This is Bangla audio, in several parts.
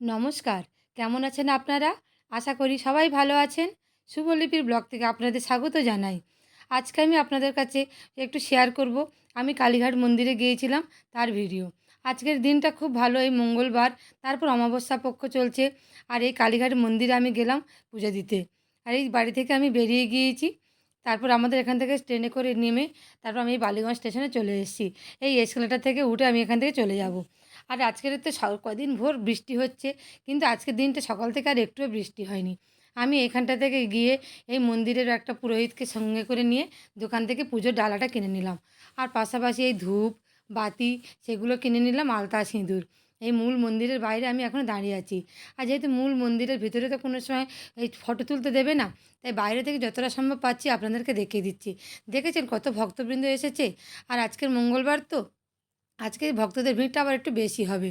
নমস্কার। কেমন আছেন আপনারা? আশা করি সবাই ভালো আছেন। শুভলিপির ব্লগ থেকে আপনাদের স্বাগত জানাই। আজকে আমি আপনাদের কাছে একটু শেয়ার করব। আমি কালীঘাট মন্দিরে গিয়েছিলাম, তার ভিডিও আজকের দিনটা খুব ভালো, এই মঙ্গলবার, তারপর অমাবস্যা পক্ষ চলছে, আর এই কালীঘাট মন্দিরে আমি গেলাম পুজো দিতে। আর এই বাড়ি থেকে আমি বেরিয়ে গিয়েছি, তারপর আমাদের এখান থেকে ট্রেনে করে নেমে, তারপর আমি বালিগঞ্জ স্টেশনে চলে এসেছি। এই এসকেলেটার থেকে উঠে আমি এখান থেকে চলে যাব। আর আজকের তো কদিন ভোর বৃষ্টি হচ্ছে, কিন্তু আজকের দিনটা সকাল থেকে আর একটুও বৃষ্টি হয়নি। আমি এখানটা থেকে গিয়ে এই মন্দিরের একটা পুরোহিতকে সঙ্গে করে নিয়ে দোকান থেকে পুজোর ডালাটা কিনে নিলাম। আর পাশাপাশি এই ধূপ, বাতি সেগুলো কিনে নিলাম আলতা সিঁদুর। এই মূল মন্দিরের বাইরে আমি এখনও দাঁড়িয়ে আছি। আর যেহেতু মূল মন্দিরের ভিতরে তো কোনো সময় এই ফটো তুলতে দেবে না, তাই বাইরে থেকে যতটা সম্ভব পাচ্ছি আপনাদেরকে দেখিয়ে দিচ্ছি। দেখেছেন কত ভক্তবৃন্দ এসেছে? আর আজকের মঙ্গলবার তো আজকে ভক্তদের ভিড়টা আবার একটু বেশি হবে।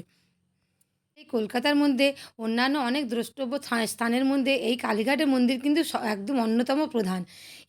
এই কলকাতার মধ্যে অন্যান্য অনেক দ্রষ্টব্য স্থানের মধ্যে এই কালীঘাটের মন্দির কিন্তু একদম অন্যতম প্রধান।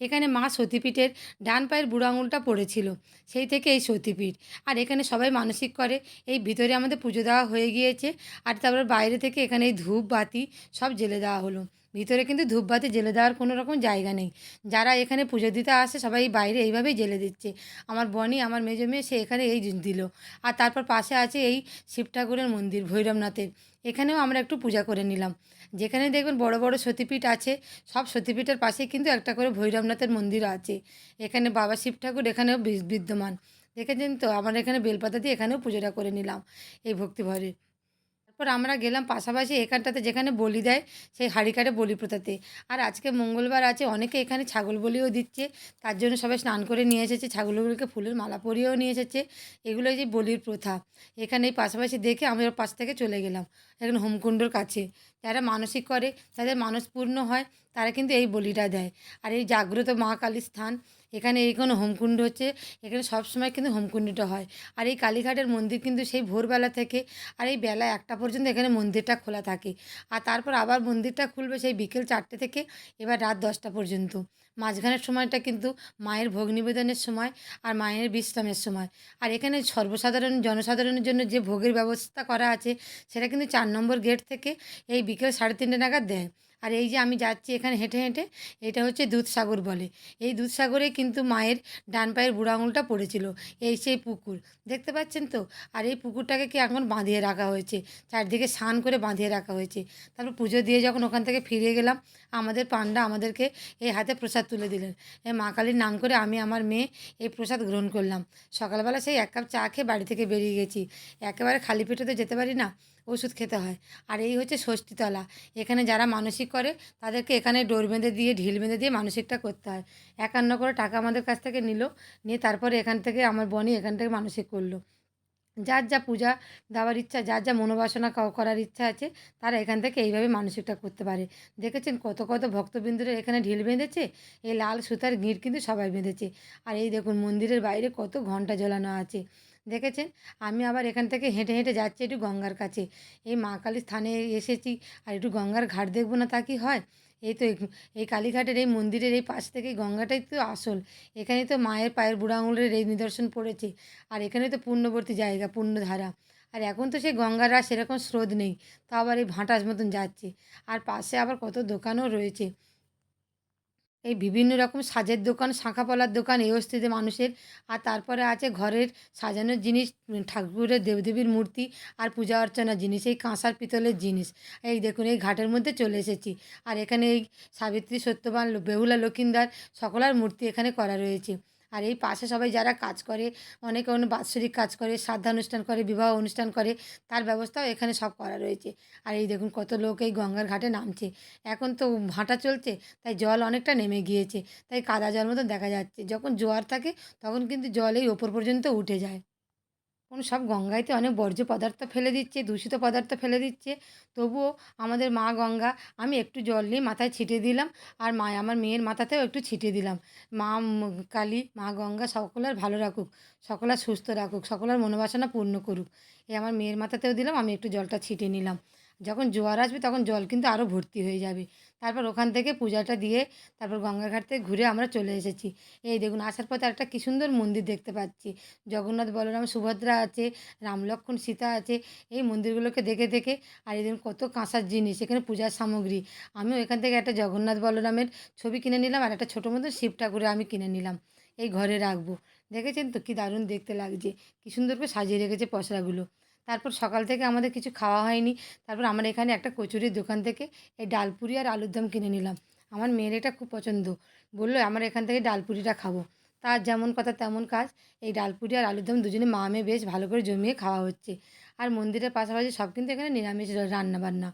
এখানে মা সতীপীঠের ডান পায়ের বুড়ো আঙুলটা পড়েছিল, সেই থেকে এই সতীপীঠ। আর এখানে সবাই মানসিক করে, এই ভিতরে আমাদের পুজো দেওয়া হয়ে গিয়েছে, আর তারপর বাইরে থেকে এখানে এই ধূপ বাতি সব জেলে দেওয়া হলো। ভিতরে কিন্তু ধূপবাতি জেলে দেওয়ার কোনো রকম জায়গা নেই। যারা এখানে পুজো দিতে আসে সবাই বাইরে এইভাবেই জেলে দিচ্ছে। আমার বনি, আমার মেজো মেয়ে, সে এখানে এই দিল। আর তারপর পাশে আছে এই শিব ঠাকুরের মন্দির, ভৈরবনাথের। এখানেও আমরা একটু পূজা করে নিলাম। যেখানে দেখবেন বড় বড় সতীপীঠ আছে, সব সতীপীঠের পাশেই কিন্তু একটা করে ভৈরবনাথের মন্দির আছে। এখানে বাবা শিব ঠাকুর এখানেও বিদ্যমান। দেখেছেন তো? আমার এখানে বেলপাতা দিয়ে এখানেও পুজোটা করে নিলাম এই ভক্তিভরে। তারপর আমরা গেলাম পাশাপাশি এখানটাতে যেখানে বলি দেয়, সেই হাঁড়ি কাটে বলি প্রথাতে। আর আজকে মঙ্গলবার আছে, অনেকে এখানে ছাগল বলিও দিচ্ছে। তার জন্য সবাই স্নান করে নিয়ে এসেছে, ছাগলগুলোকে ফুলের মালা পরিয়েও নিয়ে এসেছে। এগুলো যে বলির প্রথা। এখানে এই পাশাপাশি দেখে আমি ওর পাশ থেকে চলে গেলাম, এখন হোমকুণ্ডর কাছে। যারা মানসিক করে, তাদের মানস পূর্ণ হয়। তারা কিন্তু এই বলিটা দেয়। আর এই জাগ্রত মা কালীর স্থান, এখানে এই কোনো হোমকুণ্ড হচ্ছে, এখানে সবসময় কিন্তু হোমকুণ্ডটা হয়। আর এই কালীঘাটের মন্দির কিন্তু সেই ভোরবেলা থেকে, আর এই বেলা একটা পর্যন্ত এখানে মন্দিরটা খোলা থাকে। আর তারপর আবার মন্দিরটা খুলবে সেই বিকেল চারটে থেকে, এবার রাত দশটা পর্যন্ত। মাঝখানের সময়টা কিন্তু মায়ের ভোগ নিবেদনের সময় আর মায়ের বিশ্রামের সময়। আর এখানে সর্বসাধারণ, জনসাধারণের জন্য যে ভোগের ব্যবস্থা করা আছে, সেটা কিন্তু চার নম্বর গেট থেকে এই বিকেল সাড়ে তিনটে নাগাদ দেয়। আর এই যে আমি যাচ্ছি এখানে হেঁটে হেঁটে, এটা হচ্ছে দুধসাগর বলে। এই দুধসাগরে কিন্তু মায়ের ডান পায়ের বুড়ো আঙুলটা পড়েছিল, এই সেই পুকুর। দেখতে পাচ্ছেন তো? আর এই পুকুরটাকে কি এখন বাঁধিয়ে রাখা হয়েছে? চারদিকে স্নান করে বাঁধিয়ে রাখা হয়েছে। তারপর পুজো দিয়ে যখন ওখান থেকে ফিরে গেলাম, আমাদের পান্ডা আমাদেরকে এই হাতে প্রসাদ তুলে দিলেন। এই মা কালীর নাম করে আমি আমার মেয়ে এই প্রসাদ গ্রহণ করলাম। সকালবেলা সেই এক কাপ চা খেয়ে বাড়ি থেকে বেরিয়ে গেছি। একেবারে খালি পেটে তো যেতে পারি না। ওষুধ খেতে হয়। আর এই হচ্ছে ষষ্ঠীতলা। এখানে যারা মানসিক করে, তাদেরকে এখানে ডোর বেঁধে দিয়ে, ঢিল বেঁধে দিয়ে মানসিকটা করতে হয়। একান্ন করে টাকা আমাদের কাছ থেকে নিল, নিয়ে তারপরে এখান থেকে আমার বনি এখান থেকে মানসিক করল। যার যা পূজা দেওয়ার ইচ্ছা, যার যা মনোবাসনা করার ইচ্ছা আছে, তারা এখান থেকে এইভাবে মানসিকটা করতে পারে। দেখেছেন কত কত ভক্তবৃন্দরা এখানে ঢিল বেঁধেছে? এই লাল সুতার গিঁট কিন্তু সবাই বেঁধেছে। আর এই দেখুন মন্দিরের বাইরে কত ঘণ্টা ঝোলানো আছে। দেখেছেন? আমি আবার এখান থেকে হেঁটে হেঁটে যাচ্ছি একটু গঙ্গার কাছে। এই মা কালী স্থানে এসেছি আর একটু গঙ্গার ঘাট দেখব না তা কি হয়? এই তো এই- কালীঘাটের এই মন্দিরের এই পাশ থেকে গঙ্গাটাই তো আসল। এখানে তো মায়ের পায়ের বুড়া আঙুলের এই নিদর্শন পড়েছে। আর এখানে তো পূর্ণবর্তী জায়গা, পূর্ণধারা। আর এখন তো সেই গঙ্গার আর সেরকম স্রোত নেই। তা আবার এই ভাঁটাস মতন যাচ্ছে। আর পাশে আবার কত দোকানও রয়েছে। এই বিভিন্ন রকম সাজের দোকান, শাঁখাপলার দোকান, এই অস্তিতে মানুষের। আর তারপরে আছে ঘরের সাজানোর জিনিস ঠাকুরের দেবদেবীর মূর্তি আর পূজা অর্চনার জিনিস, এই কাঁসার পিতলের জিনিস। এই দেখুন, এই ঘাটের মধ্যে চলে এসেছি। আর এখানে এই সাবিত্রী সত্যবান বেহুলা লক্ষিন্দার সকলার মূর্তি এখানে করা রয়েছে। আর এই পাশে সবাই যারা কাজ করে অনেকে অন্য বাৎসরিক কাজ করে, শ্রাদ্ধানুষ্ঠান করে, বিবাহ অনুষ্ঠান করে, তার ব্যবস্থাও এখানে সব করা রয়েছে। আর এই দেখুন কত লোক এই গঙ্গার ঘাটে নামছে। এখন তো ভাঁটা চলছে, তাই জল অনেকটা নেমে গিয়েছে। তাই কাদা জল মতো দেখা যাচ্ছে। যখন জোয়ার থাকে, তখন কিন্তু জল এই ওপর পর্যন্ত উঠে যায়। এখন সব গঙ্গাইতে অনেক বর্জ্য পদার্থ ফেলে দিচ্ছে, দূষিত পদার্থ ফেলে দিচ্ছে। তবুও আমাদের মা গঙ্গা, আমি একটু জল নিয়ে মাথায় ছিটিয়ে দিলাম আর মা, আমার মেয়ের মাথাতেও একটু ছিটে দিলাম। মা কালী, মা গঙ্গা সকলের ভালো রাখুক, সকলের সুস্থ রাখুক, সকলের মনোবাসনা পূর্ণ করুক। এই আমার মেয়ের মাথাতেও দিলাম, আমি একটু জলটা ছিটে নিলাম। যখন জোয়ার আসবে তখন জল কিন্তু আরও ভর্তি হয়ে যাবে। তারপর ওখান থেকে পূজাটা দিয়ে তারপর গঙ্গার ঘাট থেকে ঘুরে আমরা চলে এসেছি। এই দেখুন, আসার পথে একটা কী সুন্দর মন্দির দেখতে পাচ্ছি। জগন্নাথ বলরাম, সুভদ্রা আছে, রাম লক্ষ্মণ সীতা আছে, এই মন্দিরগুলোকে দেখে দেখে, আর এই দেখুন কত কাঁসার জিনিস, এখানে পূজার সামগ্রী। আমিও এখান থেকে একটা জগন্নাথ বলরামের ছবি কিনে নিলাম আর একটা ছোটো মতো শিব ঠাকুরের আমি কিনে নিলাম। এই ঘরে রাখব। দেখেছেন তো কী দারুণ দেখতে লাগছে, কী সুন্দর করে সাজিয়ে রেখেছে পসরাগুলো। তারপর সকাল থেকে আমাদের কিছু খাওয়া হয়নি। তারপর আমার এখানে একটা কচুরির দোকান থেকে এই ডালপুরি আর আলুর দম কিনে নিলাম। আমার মেয়ের এটা খুব পছন্দ। বলল, আমার এখান থেকে ডালপুরিটা খাব। তার যেমন কথা তেমন কাজ। এই ডালপুরি আর আলুর দম দুজনে মা মেয়ে বেশ ভালো করে জমিয়ে খাওয়া হচ্ছে। আর মন্দিরের পাশাপাশি সব কিন্তু এখানে নিরামিষ রান্না বান্না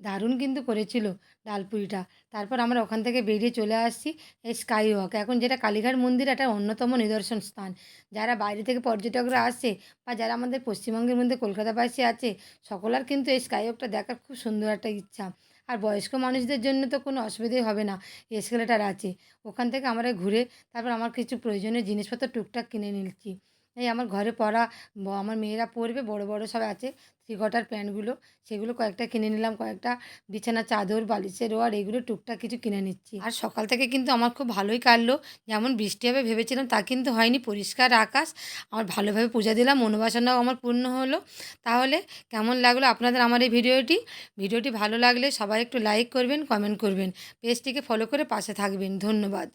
দারুণ কিন্তু করেছিল ডালপুরিটা। তারপর আমরা ওখান থেকে বেরিয়ে চলে আসছি এই স্কাই ওয়াক এখন যেটা কালীঘাট মন্দির একটা অন্যতম নিদর্শন স্থান। যারা বাইরে থেকে পর্যটকরা আসে বা যারা আমাদের পশ্চিমবঙ্গের মধ্যে কলকাতাবাসী আছে, সকলের কিন্তু এই স্কাই ওয়াকটা দেখার খুব সুন্দর একটা ইচ্ছা। আর বয়স্ক মানুষদের জন্য তো কোনো অসুবিধাই হবে না এসকেলেটার আছে। ওখান থেকে আমরা ঘুরে তারপর আমার কিছু প্রয়োজনীয় জিনিসপত্র টুকটাক কিনে নিচ্ছি। এই আমার ঘরে পরা আমার মেয়েরা পরবে বড় বড় সব আছে থ্রি কোয়ার্টার প্যান্টগুলো, সেগুলো কয়েকটা কিনে নিলাম, কয়েকটা বিছানা, চাদর, বালিশের ওয়ার এগুলো টুকটাক কিছু কিনে নিচ্ছি। আর সকাল থেকে কিন্তু আমার খুব ভালোই কাটলো, যেমন বৃষ্টি হবে ভেবেছিলাম, তা কিন্তু হয়নি, পরিষ্কার আকাশ, আমার ভালোভাবে পূজা দিলাম, মনোবাসনাও আমার পূর্ণ হলো। তাহলে কেমন লাগল আপনাদের আমার এই ভিডিওটি? ভিডিওটি ভালো লাগলে সবাই একটু লাইক করবেন কমেন্ট করবেন, পেজটিকে ফলো করে পাশে থাকবেন, ধন্যবাদ।